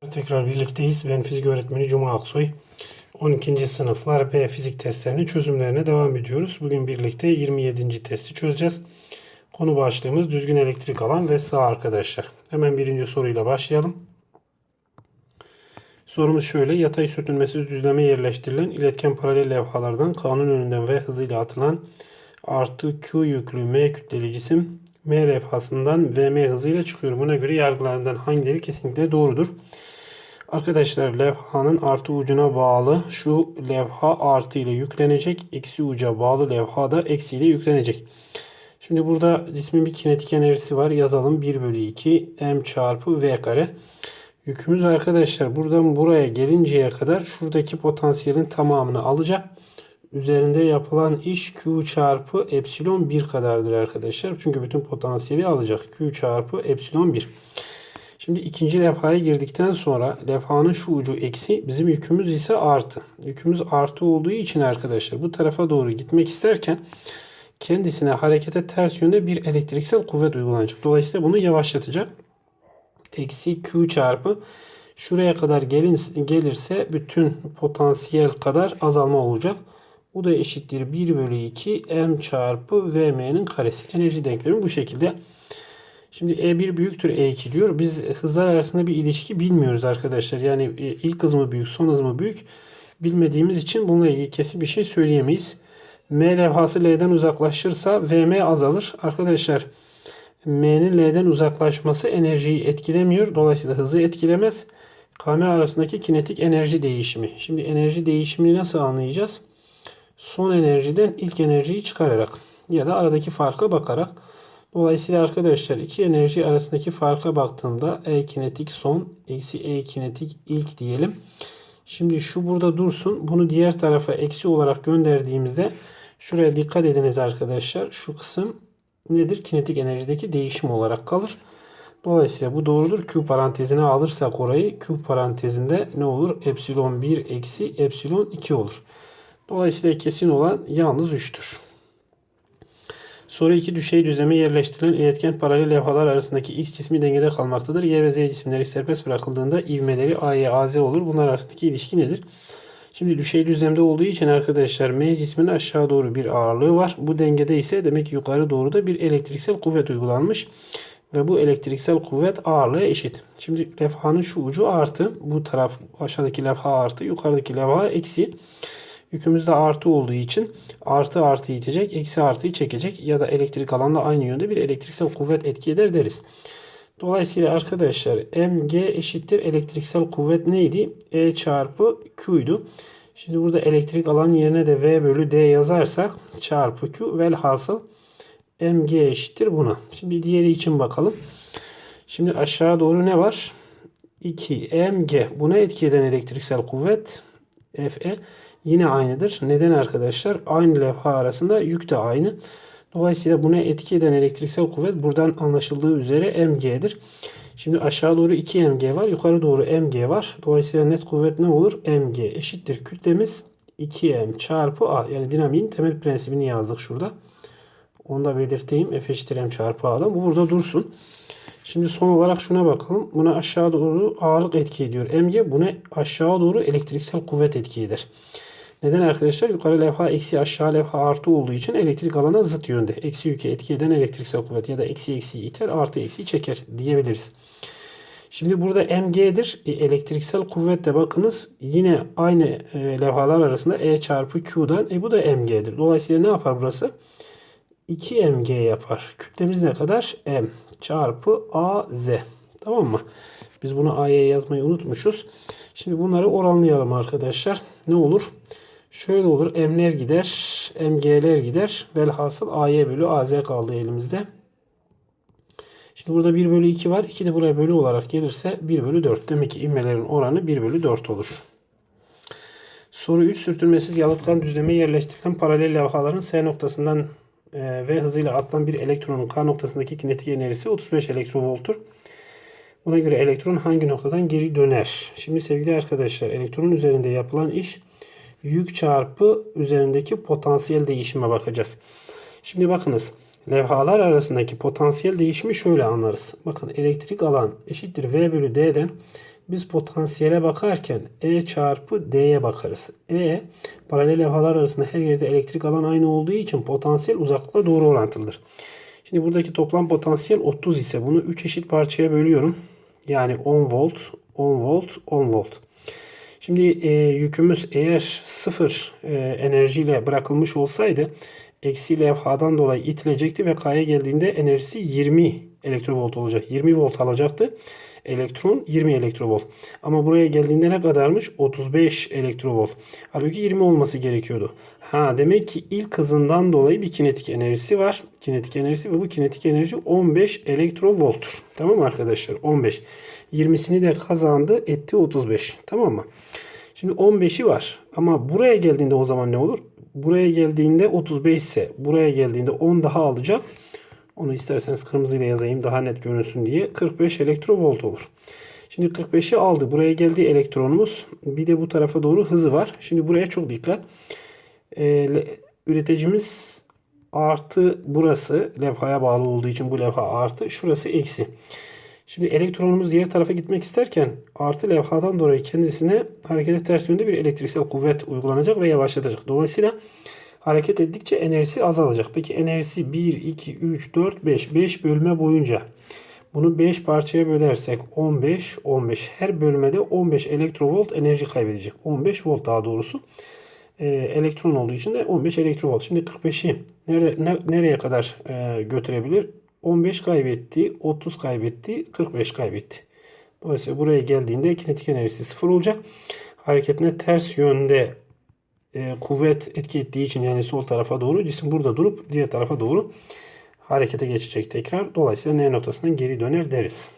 Tekrar birlikteyiz. Ben fizik öğretmeni Cuma Aksoy. 12. sınıflar B fizik testlerinin çözümlerine devam ediyoruz. Bugün birlikte 27. testi çözeceğiz. Konu başlığımız düzgün elektrik alan ve sağ arkadaşlar. Hemen birinci soruyla başlayalım. Sorumuz şöyle. Yatay sürtünmesiz düzleme yerleştirilen iletken paralel levhalardan kanun önünden ve hızıyla atılan artı Q yüklü M kütleli cisim M levhasından VM hızıyla çıkıyor. Buna göre yargılarından hangileri kesinlikle doğrudur? Arkadaşlar levhanın artı ucuna bağlı şu levha artı ile yüklenecek. Eksi uca bağlı levha da eksi ile yüklenecek. Şimdi burada cismin bir kinetik enerjisi var. Yazalım 1 bölü 2 m çarpı v kare. Yükümüz arkadaşlar buradan buraya gelinceye kadar şuradaki potansiyelin tamamını alacak. Üzerinde yapılan iş Q çarpı epsilon 1 kadardır arkadaşlar. Çünkü bütün potansiyeli alacak. Q çarpı epsilon 1. Şimdi ikinci levhaya girdikten sonra levhanın şu ucu eksi bizim yükümüz ise artı. Yükümüz artı olduğu için arkadaşlar bu tarafa doğru gitmek isterken kendisine harekete ters yönde bir elektriksel kuvvet uygulanacak. Dolayısıyla bunu yavaşlatacak. Eksi Q çarpı şuraya kadar gelirse bütün potansiyel kadar azalma olacak. Bu da eşittir 1 bölü 2 m çarpı vm'nin karesi. Enerji denklemi bu şekilde. Şimdi E1 büyüktür E2 diyor. Biz hızlar arasında bir ilişki bilmiyoruz arkadaşlar. Yani e, ilk hız mı büyük, son hız mı büyük bilmediğimiz için bununla ilgili kesin bir şey söyleyemeyiz. M levhası L'den uzaklaşırsa VM azalır. Arkadaşlar M'nin L'den uzaklaşması enerjiyi etkilemiyor. Dolayısıyla hızı etkilemez. KM arasındaki kinetik enerji değişimi. Şimdi enerji değişimini nasıl anlayacağız? Son enerjiden ilk enerjiyi çıkararak ya da aradaki farka bakarak. Dolayısıyla arkadaşlar iki enerji arasındaki farka baktığımda E kinetik son eksi E kinetik ilk diyelim. Şimdi şu burada dursun. Bunu diğer tarafa eksi olarak gönderdiğimizde şuraya dikkat ediniz arkadaşlar. Şu kısım nedir? Kinetik enerjideki değişim olarak kalır. Dolayısıyla bu doğrudur. Q parantezine alırsak orayı Q parantezinde ne olur? Epsilon 1 eksi epsilon 2 olur. Dolayısıyla kesin olan yalnız 3'tür. Soru 2 düşey düzleme yerleştirilen iletken paralel levhalar arasındaki X cismi dengede kalmaktadır. Y ve Z cisimleri serbest bırakıldığında ivmeleri AY, AZ olur. Bunlar arasındaki ilişki nedir? Şimdi düşey düzlemde olduğu için arkadaşlar M cisminin aşağı doğru bir ağırlığı var. Bu dengede ise demek ki yukarı doğru da bir elektriksel kuvvet uygulanmış. Ve bu elektriksel kuvvet ağırlığa eşit. Şimdi levhanın şu ucu artı. Bu taraf aşağıdaki levha artı. Yukarıdaki levha eksi. Yükümüz de artı olduğu için artı artı itecek, eksi artıyı çekecek ya da elektrik alanla aynı yönde bir elektriksel kuvvet etki eder deriz. Dolayısıyla arkadaşlar mg eşittir elektriksel kuvvet neydi? E çarpı Q'ydu. Şimdi burada elektrik alan yerine de V bölü D yazarsak çarpı Q velhasıl mg eşittir buna. Şimdi diğeri için bakalım. Şimdi aşağı doğru ne var? 2 mg. Buna etki eden elektriksel kuvvet Fe yine aynıdır. Neden arkadaşlar? Aynı levha arasında yük de aynı. Dolayısıyla buna etki eden elektriksel kuvvet buradan anlaşıldığı üzere mg'dir. Şimdi aşağı doğru 2 mg var. Yukarı doğru mg var. Dolayısıyla net kuvvet ne olur? mg eşittir kütlemiz 2m çarpı a. Yani dinamiğin temel prensibini yazdık şurada. Onu da belirteyim. F eşittir m çarpı a'dan. Bu burada dursun. Şimdi son olarak şuna bakalım. Buna aşağı doğru ağırlık etki ediyor. Mg buna aşağı doğru elektriksel kuvvet etki eder. Neden arkadaşlar? Yukarı levha eksi aşağı levha artı olduğu için elektrik alana zıt yönde. Eksi yüke etki eden elektriksel kuvvet ya da eksi eksi iter artı eksi çeker diyebiliriz. Şimdi burada mg'dir. E, elektriksel kuvvet de bakınız yine aynı e, levhalar arasında E çarpı Q'dan. E bu da mg'dir. Dolayısıyla ne yapar burası? 2 mg yapar. Kütlemiz ne kadar? m çarpı az. Tamam mı? Biz bunu a'ya yazmayı unutmuşuz. Şimdi bunları oranlayalım arkadaşlar. Ne olur? Şöyle olur. M'ler gider. MG'ler gider. Velhasıl AY bölü AZ kaldı elimizde. Şimdi burada 1 bölü 2 var. 2 de buraya bölü olarak gelirse 1 bölü 4. Demek ki ivmelerin oranı 1 bölü 4 olur. Soru 3 sürtünmesiz yalıtkan düzleme yerleştirilen paralel levhaların S noktasından e, ve hızıyla atılan bir elektronun K noktasındaki kinetik enerjisi 35 elektrovolttur. Buna göre elektron hangi noktadan geri döner? Şimdi sevgili arkadaşlar elektronun üzerinde yapılan iş yük çarpı üzerindeki potansiyel değişime bakacağız. Şimdi bakınız levhalar arasındaki potansiyel değişimi şöyle anlarız. Bakın elektrik alan eşittir V bölü D'den biz potansiyele bakarken E çarpı D'ye bakarız. E paralel levhalar arasında her yerde elektrik alan aynı olduğu için potansiyel uzaklığa doğru orantılıdır. Şimdi buradaki toplam potansiyel 30 ise bunu 3 eşit parçaya bölüyorum. Yani 10 volt, 10 volt, 10 volt. Şimdi e, yükümüz eğer sıfır e, enerjiyle bırakılmış olsaydı eksi levhadan dolayı itilecekti ve K'ya geldiğinde enerjisi 20 elektrovolt olacak. 20 volt alacaktı. Elektron 20 elektrovolt. Ama buraya geldiğinde ne kadarmış? 35 elektrovolt. Halbuki 20 olması gerekiyordu. Ha demek ki ilk hızından dolayı bir kinetik enerjisi var. Kinetik enerjisi ve bu kinetik enerji 15 elektrovolttur. Tamam arkadaşlar? 15. 20'sini de kazandı etti 35. Tamam mı? Şimdi 15'i var. Ama buraya geldiğinde o zaman ne olur? Buraya geldiğinde 35 ise buraya geldiğinde 10 daha alacak. Onu isterseniz kırmızıyla yazayım daha net görünsün diye. 45 elektrovolt olur. Şimdi 45'i aldı. Buraya geldi elektronumuz. Bir de bu tarafa doğru hızı var. Şimdi buraya çok dikkat. Ee, üreticimiz artı burası levhaya bağlı olduğu için bu levha artı. Şurası eksi. Şimdi elektronumuz diğer tarafa gitmek isterken artı levhadan dolayı kendisine harekete ters yönde bir elektriksel kuvvet uygulanacak ve yavaşlatacak. Dolayısıyla hareket ettikçe enerjisi azalacak. Peki enerjisi 1, 2, 3, 4, 5. 5 bölme boyunca bunu 5 parçaya bölersek 15, 15. Her bölmede 15 elektrovolt enerji kaybedecek. 15 volt daha doğrusu. Ee, elektron olduğu için de 15 elektrovolt. Şimdi 45'i nerede, ne, nereye kadar e, götürebilir? 15 kaybetti, 30 kaybetti, 45 kaybetti. Dolayısıyla buraya geldiğinde kinetik enerjisi sıfır olacak. Hareketine ters yönde e, kuvvet etki ettiği için yani sol tarafa doğru cisim burada durup diğer tarafa doğru harekete geçecek tekrar. Dolayısıyla N noktasından geri döner deriz.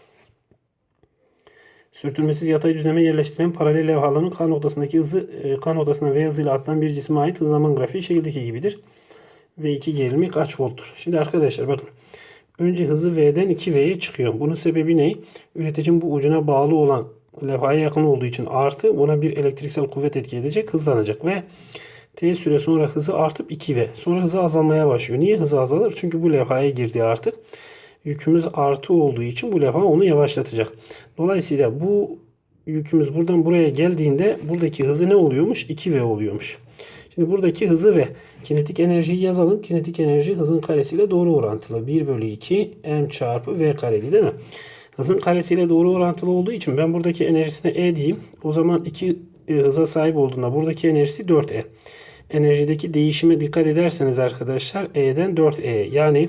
Sürtünmesiz yatay düzleme yerleştirilen paralel levhaların K noktasındaki hızı e, K noktasına V hızıyla atılan bir cisme ait zaman grafiği şekildeki gibidir. V2 gerilimi kaç volttur? Şimdi arkadaşlar bakın. Önce hızı V'den 2V'ye çıkıyor. Bunun sebebi ne? Üreticinin bu ucuna bağlı olan levhaya yakın olduğu için artı buna bir elektriksel kuvvet etki edecek, hızlanacak ve T süre sonra hızı artıp 2V. Sonra hızı azalmaya başlıyor. Niye hızı azalır? Çünkü bu levhaya girdi artık. Yükümüz artı olduğu için bu levha onu yavaşlatacak. Dolayısıyla bu yükümüz buradan buraya geldiğinde buradaki hızı ne oluyormuş? 2V oluyormuş. Şimdi buradaki hızı ve kinetik enerjiyi yazalım. Kinetik enerji hızın karesiyle doğru orantılı. 1 bölü 2 m çarpı v kareli değil mi? Hızın karesiyle doğru orantılı olduğu için ben buradaki enerjisine E diyeyim. O zaman 2 e, hıza sahip olduğunda buradaki enerjisi 4E. Enerjideki değişime dikkat ederseniz arkadaşlar E'den 4E. Yani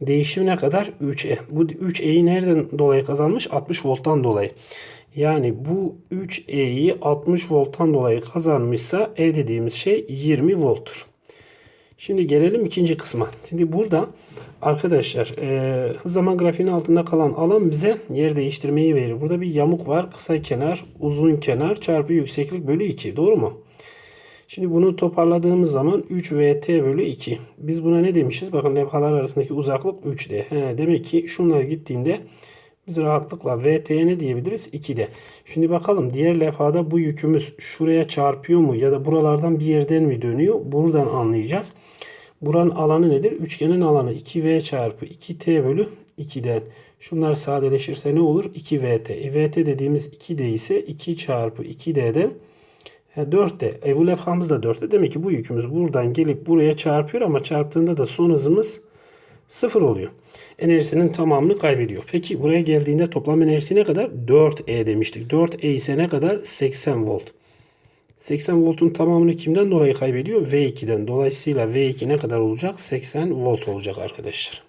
değişim ne kadar? 3E. Bu 3E'yi nereden dolayı kazanmış? 60 volttan dolayı. Yani bu 3E'yi 60 volttan dolayı kazanmışsa E dediğimiz şey 20 volttur. Şimdi gelelim ikinci kısma. Şimdi burada arkadaşlar e, hız zaman grafiğinin altında kalan alan bize yer değiştirmeyi verir. Burada bir yamuk var. Kısa kenar, uzun kenar çarpı yükseklik bölü 2. Doğru mu? Şimdi bunu toparladığımız zaman 3 VT bölü 2. Biz buna ne demişiz? Bakın levhalar arasındaki uzaklık 3D. He, demek ki şunlar gittiğinde biz rahatlıkla VT'ye ne diyebiliriz? 2'de. Şimdi bakalım diğer levhada bu yükümüz şuraya çarpıyor mu ya da buralardan bir yerden mi dönüyor? Buradan anlayacağız. Buranın alanı nedir? Üçgenin alanı 2V çarpı 2T bölü 2'den. Şunlar sadeleşirse ne olur? 2VT. E, VT dediğimiz 2D ise 2 çarpı 2D'den 4D. E bu levhamız da 4D. Demek ki bu yükümüz buradan gelip buraya çarpıyor ama çarptığında da son hızımız 0 oluyor. Enerjisinin tamamını kaybediyor. Peki buraya geldiğinde toplam enerjisi ne kadar? 4E demiştik. 4E ise ne kadar? 80 volt. 80 voltun tamamını kimden dolayı kaybediyor? V2'den. Dolayısıyla V2 ne kadar olacak? 80 volt olacak arkadaşlar.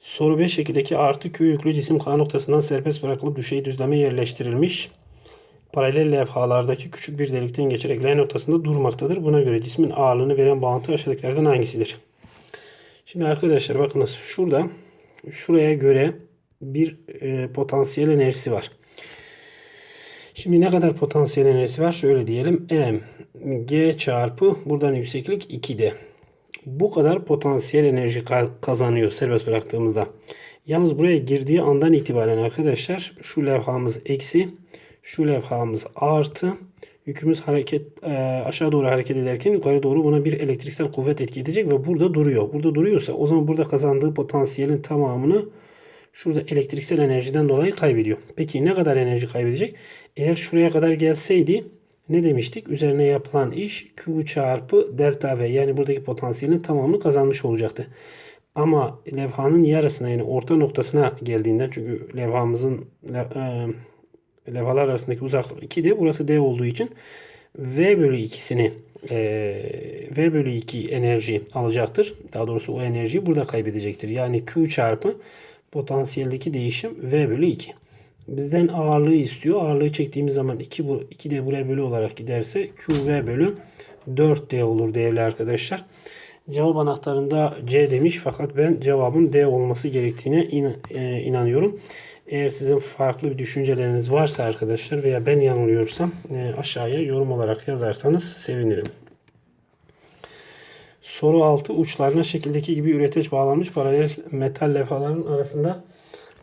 Soru 5 şekildeki artı Q yüklü cisim K noktasından serbest bırakılıp düşey düzleme yerleştirilmiş. Paralel levhalardaki küçük bir delikten geçerek L noktasında durmaktadır. Buna göre cismin ağırlığını veren bağıntı aşağıdakilerden hangisidir? Şimdi arkadaşlar bakınız şurada şuraya göre bir e, potansiyel enerjisi var. Şimdi ne kadar potansiyel enerjisi var? Şöyle diyelim. M G çarpı buradan yükseklik 2D. Bu kadar potansiyel enerji kazanıyor serbest bıraktığımızda. Yalnız buraya girdiği andan itibaren arkadaşlar şu levhamız eksi, şu levhamız artı. Yükümüz hareket e, aşağı doğru hareket ederken yukarı doğru buna bir elektriksel kuvvet etki edecek ve burada duruyor. Burada duruyorsa o zaman burada kazandığı potansiyelin tamamını Şurada elektriksel enerjiden dolayı kaybediyor. Peki ne kadar enerji kaybedecek? Eğer şuraya kadar gelseydi ne demiştik? Üzerine yapılan iş Q çarpı delta V yani buradaki potansiyelin tamamını kazanmış olacaktı. Ama levhanın yarısına yani orta noktasına geldiğinden çünkü levhamızın e, levhalar arasındaki uzaklık 2'de burası D olduğu için V bölü 2'sini e, V bölü 2 enerji alacaktır. Daha doğrusu o enerjiyi burada kaybedecektir. Yani Q çarpı potansiyeldeki değişim V bölü 2. Bizden ağırlığı istiyor. Ağırlığı çektiğimiz zaman 2, bu, 2 de buraya bölü olarak giderse QV bölü 4D olur değerli arkadaşlar. Cevap anahtarında C demiş fakat ben cevabın D olması gerektiğine in, e, inanıyorum. Eğer sizin farklı bir düşünceleriniz varsa arkadaşlar veya ben yanılıyorsam e, aşağıya yorum olarak yazarsanız sevinirim. Soru 6 uçlarına şekildeki gibi üreteç bağlanmış paralel metal levhaların arasında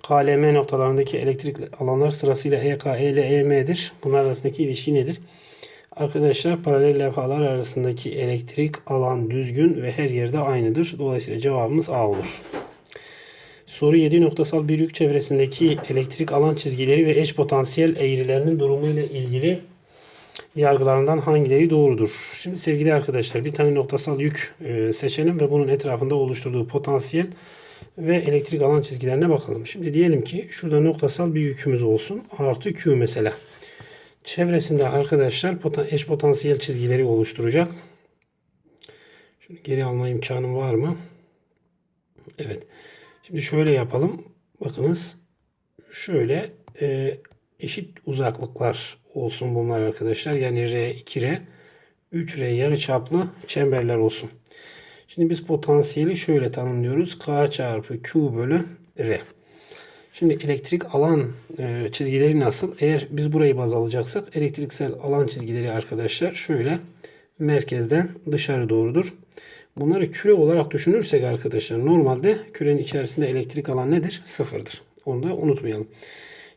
KLM noktalarındaki elektrik alanlar sırasıyla EK, EL, EM'dir. Bunlar arasındaki ilişki nedir? Arkadaşlar paralel levhalar arasındaki elektrik alan düzgün ve her yerde aynıdır. Dolayısıyla cevabımız A olur. Soru 7 noktasal bir yük çevresindeki elektrik alan çizgileri ve eş potansiyel eğrilerinin durumu ile ilgili yargılarından hangileri doğrudur? Şimdi sevgili arkadaşlar bir tane noktasal yük e, seçelim ve bunun etrafında oluşturduğu potansiyel ve elektrik alan çizgilerine bakalım. Şimdi diyelim ki şurada noktasal bir yükümüz olsun. Artı Q mesela. Çevresinde arkadaşlar eş potansiyel çizgileri oluşturacak. Şunu geri alma imkanım var mı? Evet. Şimdi şöyle yapalım. Bakınız. Şöyle e, eşit uzaklıklar olsun bunlar arkadaşlar. Yani R, 2R, 3R yarı çaplı çemberler olsun. Şimdi biz potansiyeli şöyle tanımlıyoruz. K çarpı Q bölü R. Şimdi elektrik alan e, çizgileri nasıl? Eğer biz burayı baz alacaksak elektriksel alan çizgileri arkadaşlar şöyle merkezden dışarı doğrudur. Bunları küre olarak düşünürsek arkadaşlar normalde kürenin içerisinde elektrik alan nedir? Sıfırdır. Onu da unutmayalım.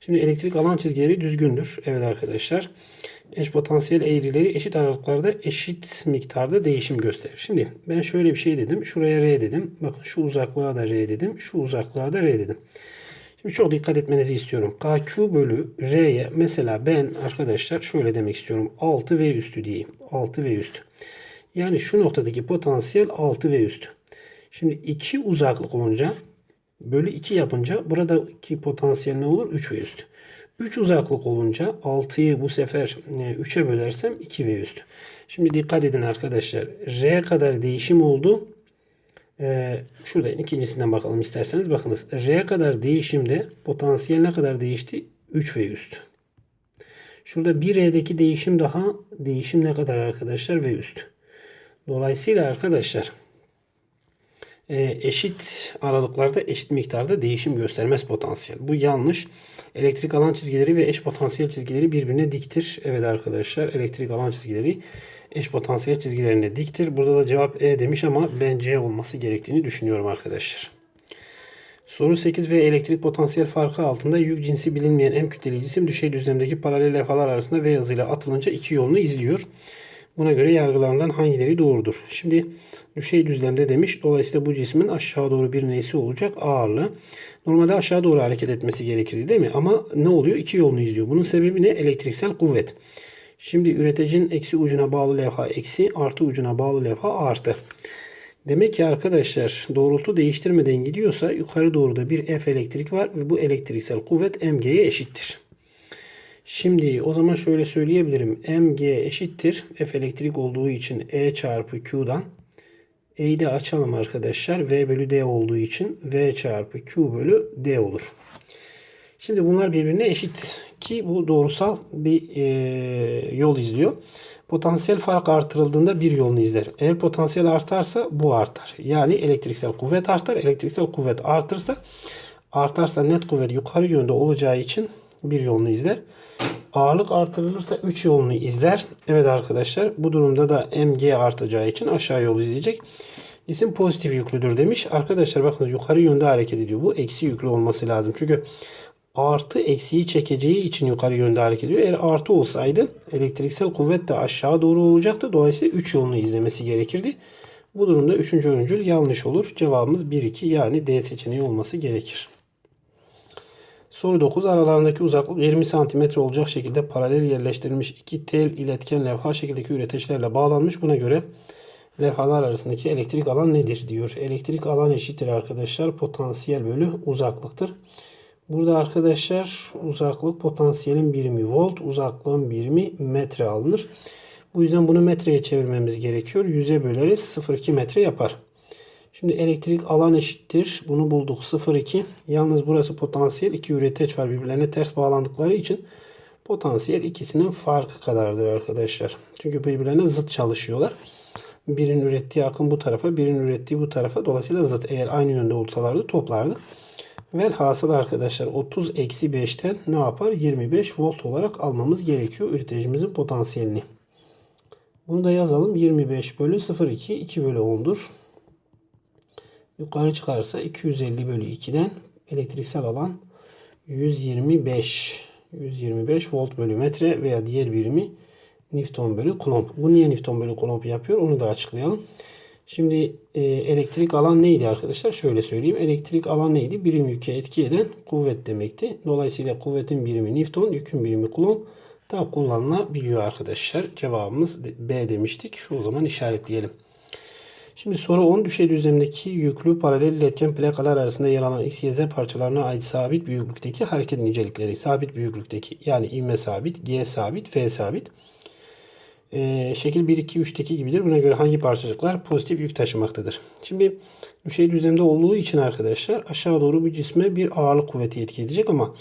Şimdi elektrik alan çizgileri düzgündür. Evet arkadaşlar. Eş potansiyel eğrileri eşit aralıklarda eşit miktarda değişim gösterir. Şimdi ben şöyle bir şey dedim. Şuraya R dedim. Bakın şu uzaklığa da R dedim. Şu uzaklığa da R dedim. Şimdi çok dikkat etmenizi istiyorum. KQ bölü R'ye mesela ben arkadaşlar şöyle demek istiyorum. 6V üstü diyeyim. 6V üstü. Yani şu noktadaki potansiyel 6V üstü. Şimdi 2 uzaklık olunca bölü 2 yapınca buradaki potansiyel ne olur? 3V üstü. 3 uzaklık olunca 6'yı bu sefer 3'e bölersem 2V üstü. Şimdi dikkat edin arkadaşlar. R kadar değişim oldu. Ee, şurada ikincisinden bakalım isterseniz. Bakınız R kadar değişimde potansiyel ne kadar değişti? 3V üstü. Şurada 1R'deki değişim daha değişim ne kadar arkadaşlar? V üstü. Dolayısıyla arkadaşlar eşit aralıklarda eşit miktarda değişim göstermez potansiyel. Bu yanlış. Elektrik alan çizgileri ve eş potansiyel çizgileri birbirine diktir. Evet arkadaşlar elektrik alan çizgileri eş potansiyel çizgilerine diktir. Burada da cevap E demiş ama ben C olması gerektiğini düşünüyorum arkadaşlar. Soru 8 ve elektrik potansiyel farkı altında yük cinsi bilinmeyen M kütleli cisim düşey düzlemdeki paralel levhalar arasında V hızıyla atılınca iki yolunu izliyor. Buna göre yargılarından hangileri doğrudur? Şimdi düşey düzlemde demiş. Dolayısıyla bu cismin aşağı doğru bir neysi olacak ağırlığı. Normalde aşağı doğru hareket etmesi gerekirdi değil mi? Ama ne oluyor? İki yolunu izliyor. Bunun sebebi ne? Elektriksel kuvvet. Şimdi üreticinin eksi ucuna bağlı levha eksi, artı ucuna bağlı levha artı. Demek ki arkadaşlar doğrultu değiştirmeden gidiyorsa yukarı doğru da bir F elektrik var ve bu elektriksel kuvvet mg'ye eşittir. Şimdi o zaman şöyle söyleyebilirim. mg eşittir. F elektrik olduğu için E çarpı Q'dan. E'yi de açalım arkadaşlar. V bölü D olduğu için V çarpı Q bölü D olur. Şimdi bunlar birbirine eşit ki bu doğrusal bir e, yol izliyor. Potansiyel fark artırıldığında bir yolunu izler. Eğer potansiyel artarsa bu artar. Yani elektriksel kuvvet artar. Elektriksel kuvvet artırsa artarsa net kuvvet yukarı yönde olacağı için bir yolunu izler. Ağırlık artırılırsa 3 yolunu izler. Evet arkadaşlar bu durumda da mg artacağı için aşağı yolu izleyecek. Cisim pozitif yüklüdür demiş. Arkadaşlar bakın yukarı yönde hareket ediyor. Bu eksi yüklü olması lazım. Çünkü artı eksiği çekeceği için yukarı yönde hareket ediyor. Eğer artı olsaydı elektriksel kuvvet de aşağı doğru olacaktı. Dolayısıyla 3 yolunu izlemesi gerekirdi. Bu durumda 3. öncül yanlış olur. Cevabımız 1-2 yani D seçeneği olması gerekir. Soru 9. Aralarındaki uzaklık 20 cm olacak şekilde paralel yerleştirilmiş iki tel iletken levha şekildeki üreteçlerle bağlanmış. Buna göre levhalar arasındaki elektrik alan nedir diyor. Elektrik alan eşittir arkadaşlar potansiyel bölü uzaklıktır. Burada arkadaşlar uzaklık potansiyelin birimi volt, uzaklığın birimi metre alınır. Bu yüzden bunu metreye çevirmemiz gerekiyor. 100'e böleriz 0,2 metre yapar. Şimdi elektrik alan eşittir. Bunu bulduk 0,2. Yalnız burası potansiyel. iki üreteç var birbirlerine ters bağlandıkları için potansiyel ikisinin farkı kadardır arkadaşlar. Çünkü birbirlerine zıt çalışıyorlar. Birinin ürettiği akım bu tarafa, birinin ürettiği bu tarafa. Dolayısıyla zıt. Eğer aynı yönde olsalardı toplardı. Velhasıl arkadaşlar 30 eksi 5'ten ne yapar? 25 volt olarak almamız gerekiyor üreticimizin potansiyelini. Bunu da yazalım. 25 bölü 0,2 2 bölü 10'dur. Yukarı çıkarsa 250 bölü 2'den elektriksel alan 125 125 volt bölü metre veya diğer birimi Newton bölü Coulomb. Bu niye Newton bölü Coulomb yapıyor? Onu da açıklayalım. Şimdi e, elektrik alan neydi arkadaşlar? Şöyle söyleyeyim. Elektrik alan neydi? Birim yüke etki eden kuvvet demekti. Dolayısıyla kuvvetin birimi Newton, yükün birimi Coulomb da kullanılabiliyor arkadaşlar. Cevabımız B demiştik. O zaman işaretleyelim. Şimdi soru 10 düşey düzlemdeki yüklü paralel iletken plakalar arasında yer alan x, y, z parçalarına ait sabit büyüklükteki hareket nicelikleri. Sabit büyüklükteki yani ivme sabit, g sabit, v sabit. Ee, şekil 1, 2, 3'teki gibidir. Buna göre hangi parçacıklar pozitif yük taşımaktadır? Şimdi düşey düzlemde olduğu için arkadaşlar aşağı doğru bu cisme bir ağırlık kuvveti etki edecek ama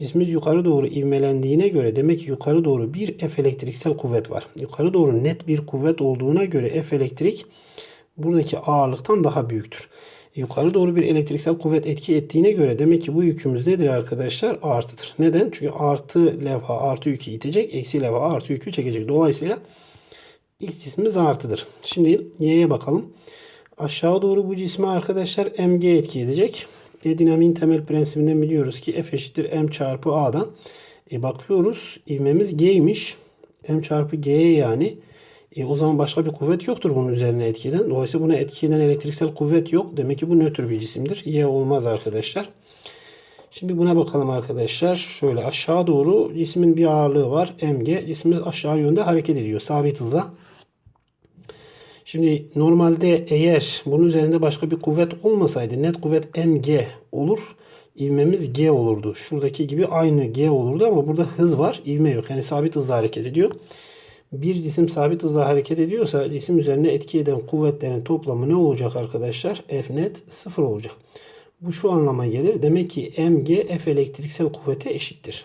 cismimiz yukarı doğru ivmelendiğine göre demek ki yukarı doğru bir F elektriksel kuvvet var. Yukarı doğru net bir kuvvet olduğuna göre F elektrik buradaki ağırlıktan daha büyüktür. Yukarı doğru bir elektriksel kuvvet etki ettiğine göre demek ki bu yükümüz nedir arkadaşlar? Artıdır. Neden? Çünkü artı levha artı yükü itecek. Eksi levha artı yükü çekecek. Dolayısıyla X cismimiz artıdır. Şimdi Y'ye bakalım. Aşağı doğru bu cisme arkadaşlar mg etki edecek. E dinamiğin temel prensibinden biliyoruz ki F eşittir m çarpı A'dan. E bakıyoruz ivmemiz G'ymiş. M çarpı G'ye yani. E, o zaman başka bir kuvvet yoktur bunun üzerine etki eden. Dolayısıyla buna etki eden elektriksel kuvvet yok. Demek ki bu nötr bir cisimdir. Y olmaz arkadaşlar. Şimdi buna bakalım arkadaşlar. Şöyle aşağı doğru cismin bir ağırlığı var. Mg. Cismimiz aşağı yönde hareket ediyor. Sabit hızla. Şimdi normalde eğer bunun üzerinde başka bir kuvvet olmasaydı net kuvvet mg olur. İvmemiz g olurdu. Şuradaki gibi aynı g olurdu ama burada hız var. ivme yok. Yani sabit hızla hareket ediyor bir cisim sabit hızla hareket ediyorsa cisim üzerine etki eden kuvvetlerin toplamı ne olacak arkadaşlar? F net sıfır olacak. Bu şu anlama gelir. Demek ki mg F elektriksel kuvvete eşittir.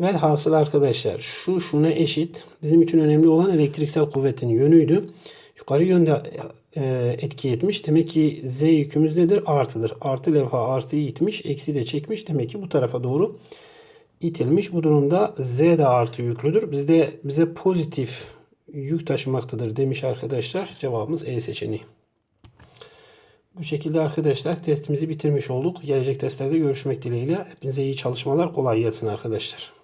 Velhasıl arkadaşlar şu şuna eşit. Bizim için önemli olan elektriksel kuvvetin yönüydü. Yukarı yönde e, etki etmiş. Demek ki Z yükümüz nedir? Artıdır. Artı levha artıyı itmiş. Eksi de çekmiş. Demek ki bu tarafa doğru itilmiş. Bu durumda Z de artı yüklüdür. Bizde bize pozitif yük taşımaktadır demiş arkadaşlar. Cevabımız E seçeneği. Bu şekilde arkadaşlar testimizi bitirmiş olduk. Gelecek testlerde görüşmek dileğiyle. Hepinize iyi çalışmalar. Kolay gelsin arkadaşlar.